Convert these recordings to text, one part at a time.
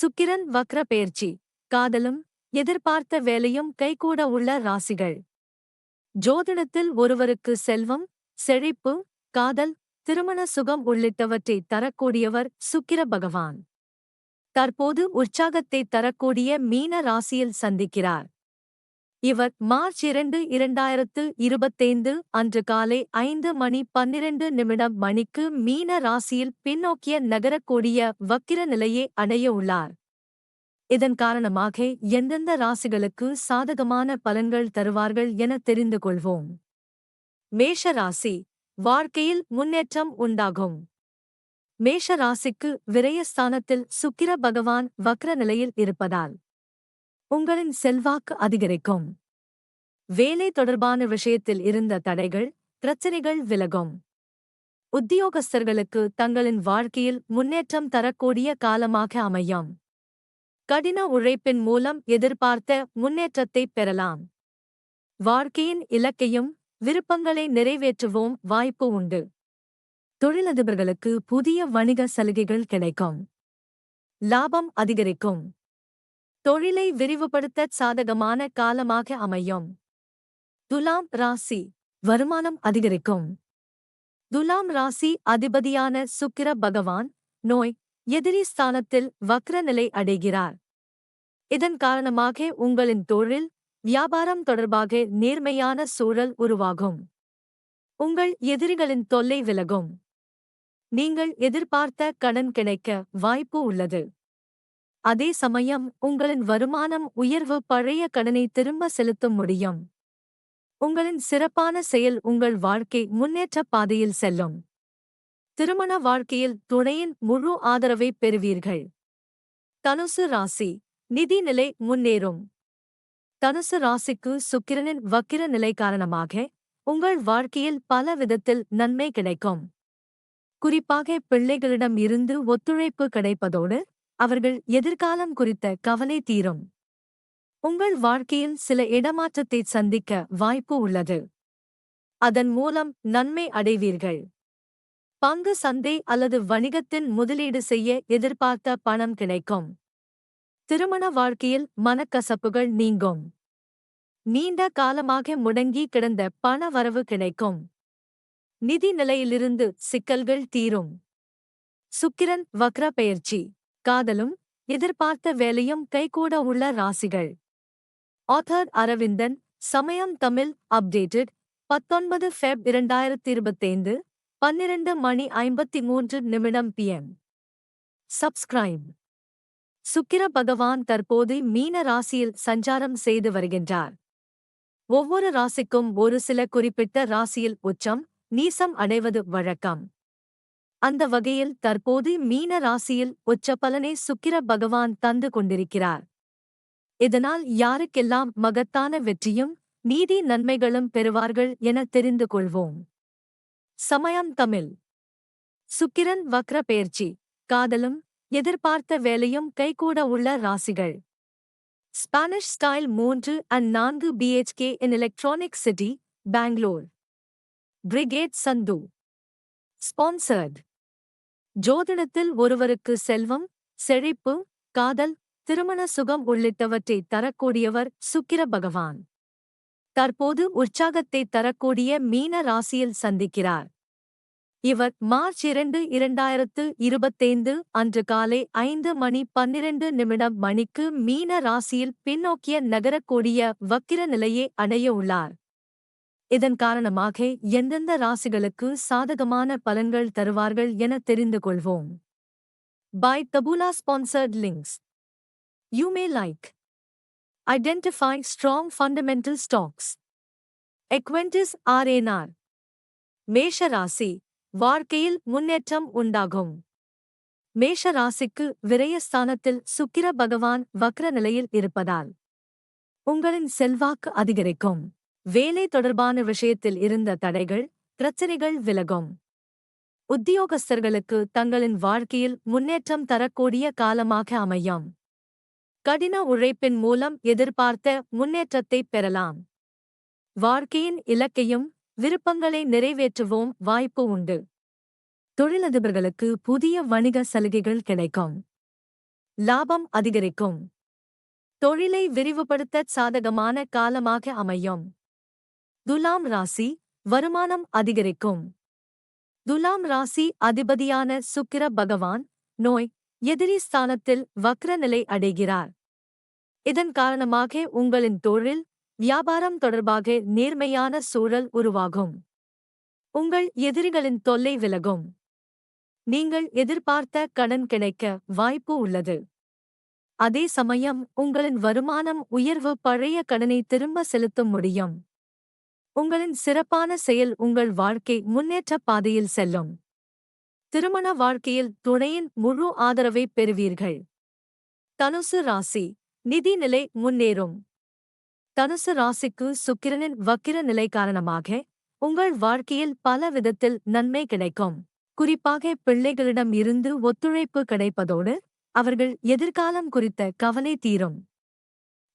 சுக்கிரன் வக்ர பெயர்ச்சி காதலும் எதிர்பார்த்த வேலையும் கைகூட உள்ள ராசிகள். ஜோதிடத்தில் ஒருவருக்கு செல்வம் செழிப்பு காதல் திருமண சுகம் உள்ளிட்டவற்றை தரக்கூடியவர் சுக்கிர பகவான். தற்போது உற்சாகத்தை தரக்கூடிய மீன ராசியில் சந்திக்கிறார். இவர் மார்ச் இரண்டு இரண்டாயிரத்து இருபத்தைந்து அன்று காலை ஐந்து மணி பன்னிரண்டு நிமிடம் மணிக்கு மீன ராசியில் பின்னோக்கிய நகரக்கூடிய வக்கிர நிலையை அடைய உள்ளார். இதன் காரணமாக எந்தெந்த ராசிகளுக்கு சாதகமான பலன்கள் தருவார்கள் என தெரிந்து கொள்வோம். மேஷ ராசி வாழ்க்கையில் முன்னேற்றம் உண்டாகும். மேஷ ராசிக்கு விரயஸ்தானத்தில் சுக்கிர பகவான் வக்ர நிலையில் இருப்பதால் உங்களின் செல்வாக்கு அதிகரிக்கும். வேலை தொடர்பான விஷயத்தில் இருந்த தடைகள் பிரச்சனைகள் விலகும். உத்தியோகஸ்தர்களுக்கு தங்களின் வாழ்க்கையில் முன்னேற்றம் தரக்கூடிய காலமாக அமையும். கடின உழைப்பின் மூலம் எதிர்பார்த்த முன்னேற்றத்தை பெறலாம். வாழ்க்கையின் இலக்கையும் விருப்பங்களை நிறைவேற்றுவோம் வாய்ப்பு உண்டு. தொழிலதிபர்களுக்கு புதிய வணிக சலுகைகள் கிடைக்கும். லாபம் அதிகரிக்கும். தொழிலை விரிவுபடுத்த சாதகமான காலமாக அமையும். துலாம் ராசி வருமானம் அதிகரிக்கும். துலாம் ராசி அதிபதியான சுக்கிர பகவான் நோய் எதிரி ஸ்தானத்தில் வக்ர நிலை அடைகிறார். இதன் காரணமாக உங்களின் தொழில் வியாபாரம் தொடர்பாக நேர்மையான சூழல் உருவாகும். உங்கள் எதிரிகளின் தொல்லை விலகும். நீங்கள் எதிர்பார்த்த கடன் கிடைக்க வாய்ப்பு உள்ளது. அதே சமயம் உங்களின் வருமானம் உயர்வு பழைய கடனை திரும்ப செலுத்த முடியும். உங்களின் சிறப்பான செயல் உங்கள் வாழ்க்கை முன்னேற்ற பாதையில் செல்லும். திருமண வாழ்க்கையில் துணையின் முழு ஆதரவை பெறுவீர்கள். தனுசு ராசி நிதி நிலை முன்னேறும். தனுசு ராசிக்கு சுக்கிரனின் வக்கிர நிலை காரணமாக உங்கள் வாழ்க்கையில் பல விதத்தில் நன்மை கிடைக்கும். குறிப்பாக பிள்ளைகளிடம் இருந்து ஒத்துழைப்பு கிடைப்பதோடு அவர்கள் எதிர்காலம் குறித்த கவலை தீரும். உங்கள் வாழ்க்கையில் சில இடமாற்றத்தை சந்திக்க வாய்ப்பு உள்ளது. அதன் மூலம் நன்மை அடைவீர்கள். பங்கு சந்தை அல்லது வணிகத்தின் முதலீடு செய்ய எதிர்பார்த்த பணம் கிடைக்கும். திருமண வாழ்க்கையில் மனக்கசப்புகள் நீங்கும். நீண்ட காலமாக முடங்கி கிடந்த பண வரவு கிடைக்கும். நிதி நிலையிலிருந்து சிக்கல்கள் தீரும். சுக்கிரன் வக்ர பெயர்ச்சி காதலும் எதிர்பார்த்த வேலையும் கைகூட உள்ள ராசிகள். ஆத்தர் அரவிந்தன் சமயம் தமிழ் அப்டேட்டட் பத்தொன்பது ஃபெப் இரண்டாயிரத்தி இருபத்தைந்து பன்னிரண்டு மணி ஐம்பத்தி மூன்று நிமிடம் பிஎம். சப்ஸ்கிரைப். சுக்கிர பகவான் தற்போது மீன ராசியில் சஞ்சாரம் செய்து வருகின்றார். ஒவ்வொரு ராசிக்கும் ஒரு சில குறிப்பிட்ட ராசியில் உச்சம் நீசம் அடைவது வழக்கம். அந்த வகையில் தற்போது மீன ராசியில் உச்ச பலனை சுக்கிர பகவான் தந்து கொண்டிருக்கிறார். இதனால் யாருக்கெல்லாம் மகத்தான வெற்றியும் நீதி நன்மைகளும் பெறுவார்கள் என தெரிந்து கொள்வோம். சமயம் தமிழ். சுக்கிரன் வக்ர பயிற்சி காதலும் எதிர்பார்த்த வேலையும் கைகூட உள்ள ராசிகள். ஸ்பானிஷ் ஸ்டைல் மூன்று அண்ட் நான்கு BHK in electronic city Bangalore brigade சந்து. ஸ்பான்சர்ட். ஜோதிடத்தில் ஒருவருக்கு செல்வம் செழிப்பு காதல் திருமண சுகம் உள்ளிட்டவற்றை தரக்கூடியவர் சுக்கிர பகவான். தற்போது உற்சாகத்தை தரக்கூடிய மீன ராசியில் சந்திக்கிறார். இவர் மார்ச் இரண்டு இரண்டாயிரத்து இருபத்தைந்து அன்று காலை ஐந்து மணி பன்னிரண்டு நிமிடம் மணிக்கு மீன ராசியில் பின்னோக்கிய நகரக்கூடிய வக்கிர நிலையை அடைய உள்ளார். இதன் காரணமாக எந்தெந்த ராசிகளுக்கு சாதகமான பலன்கள் தருவார்கள் என தெரிந்து கொள்வோம். By Taboola sponsored links you may like identify strong fundamental stocks Equentis RNR. மேஷ ராசி வாழ்க்கையில் முன்னேற்றம் உண்டாகும். மேஷ ராசிக்கு விரயஸ்தானத்தில் சுக்கிர பகவான் வக்ர நிலையில் இருப்பதால். உங்களின் செல்வாக்கு அதிகரிக்கும். வேலை தொடர்பான விஷயத்தில் இருந்த தடைகள் பிரச்சனைகள் விலகும். உத்தியோகஸ்தர்களுக்கு தங்களின் வாழ்க்கையில் முன்னேற்றம் தரக்கூடிய காலமாக அமையும். கடின உழைப்பின் மூலம் எதிர்பார்த்த முன்னேற்றத்தை பெறலாம். வாழ்க்கையின் இலக்கையும் விருப்பங்களை நிறைவேற்றுவோம் வாய்ப்பு உண்டு. தொழிலதிபர்களுக்கு புதிய வணிக சலுகைகள் கிடைக்கும். லாபம் அதிகரிக்கும். தொழிலை விரிவுபடுத்த சாதகமான காலமாக அமையும். துலாம் ராசி வருமானம் அதிகரிக்கும். துலாம் ராசி அதிபதியான சுக்கிர பகவான் நோய் எதிரி ஸ்தானத்தில் வக்ர நிலை அடைகிறார். இதன் காரணமாக உங்களின் தொழில் வியாபாரம் தொடர்பாக நேர்மையான சூழல் உருவாகும். உங்கள் எதிரிகளின் தொல்லை விலகும். நீங்கள் எதிர்பார்த்த கடன் கிடைக்க வாய்ப்பு உள்ளது. அதே சமயம் உங்களின் வருமானம் உயர்வு பழைய கடனை திரும்ப செலுத்த முடியும். உங்களின் சிறப்பான செயல் உங்கள் வாழ்க்கை முன்னேற்ற பாதையில் செல்லும். திருமண வாழ்க்கையில் துணையின் முழு ஆதரவை பெறுவீர்கள். தனுசு ராசி நிதிநிலை முன்னேறும். தனுசு ராசிக்கு சுக்கிரனின் வக்கிர நிலை காரணமாக உங்கள் வாழ்க்கையில் பல விதத்தில் நன்மை கிடைக்கும். குறிப்பாக பிள்ளைகளிடம் இருந்து ஒத்துழைப்பு கிடைப்பதோடு அவர்கள் எதிர்காலம் குறித்த கவலை தீரும்.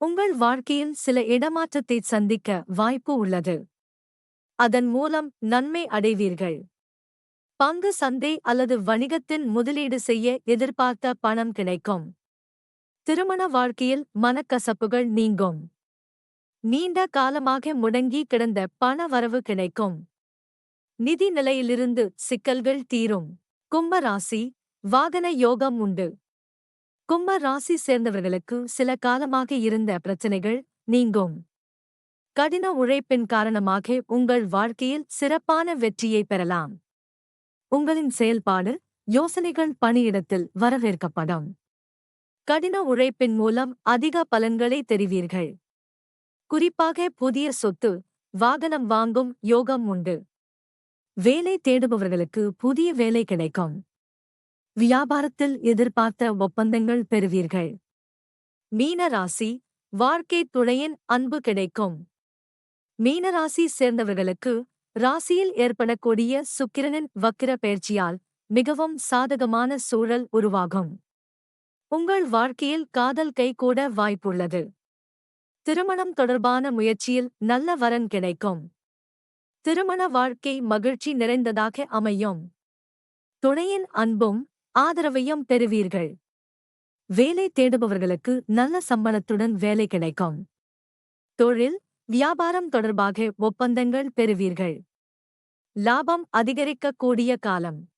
உங்கள் வாழ்க்கையில் சில இடமாற்றத்தை சந்திக்க வாய்ப்பு உள்ளது. அதன் மூலம் நன்மை அடைவீர்கள். பங்கு சந்தை அல்லது வணிகத்தின் முதலீடு செய்ய எதிர்பார்த்த பணம் கிடைக்கும். திருமண வாழ்க்கையில் மனக்கசப்புகள் நீங்கும். நீண்ட காலமாக முடங்கி கிடந்த பண வரவு கிடைக்கும். நிதி நிலையிலிருந்து சிக்கல்கள் தீரும். கும்ப ராசி வாகன யோகம் உண்டு. கும்ப ராசி சேர்ந்தவர்களுக்கு சில காலமாக இருந்த பிரச்சனைகள் நீங்கும். கடின உழைப்பின் காரணமாக உங்கள் வாழ்க்கையில் சிறப்பான வெற்றியை பெறலாம். உங்களின் செயல்பாடு யோசனைகள் பணியிடத்தில் வரவேற்கப்படும். கடின உழைப்பின் மூலம் அதிக பலன்களை தெரிவீர்கள். குறிப்பாக புதிய சொத்து வாகனம் வாங்கும் யோகம் உண்டு. வேலை தேடுபவர்களுக்கு புதிய வேலை கிடைக்கும். வியாபாரத்தில் எதிர்பார்த்த ஒப்பந்தங்கள் பெறுவீர்கள். மீன ராசி வாழ்க்கை துணையின் அன்பு கிடைக்கும். மீனராசி சேர்ந்தவர்களுக்கு ராசியில் ஏற்படக்கூடிய சுக்கிரனின் வக்கிர பயிற்சியால் மிகவும் சாதகமான சூழல் உருவாகும். உங்கள் வாழ்க்கையில் காதல் கைகூட வாய்ப்புள்ளது. திருமணம் தொடர்பான முயற்சியில் நல்ல வரன் கிடைக்கும். திருமண வாழ்க்கை மகிழ்ச்சி நிறைந்ததாக அமையும். துணையின் அன்பும் ஆதரவையும் பெறுவீர்கள். வேலை தேடுபவர்களுக்கு நல்ல சம்பளத்துடன் வேலை கிடைக்கும். தொழில் வியாபாரம் தொடர்பாக ஒப்பந்தங்கள் பெறுவீர்கள். லாபம் அதிகரிக்கக்கூடிய காலம்.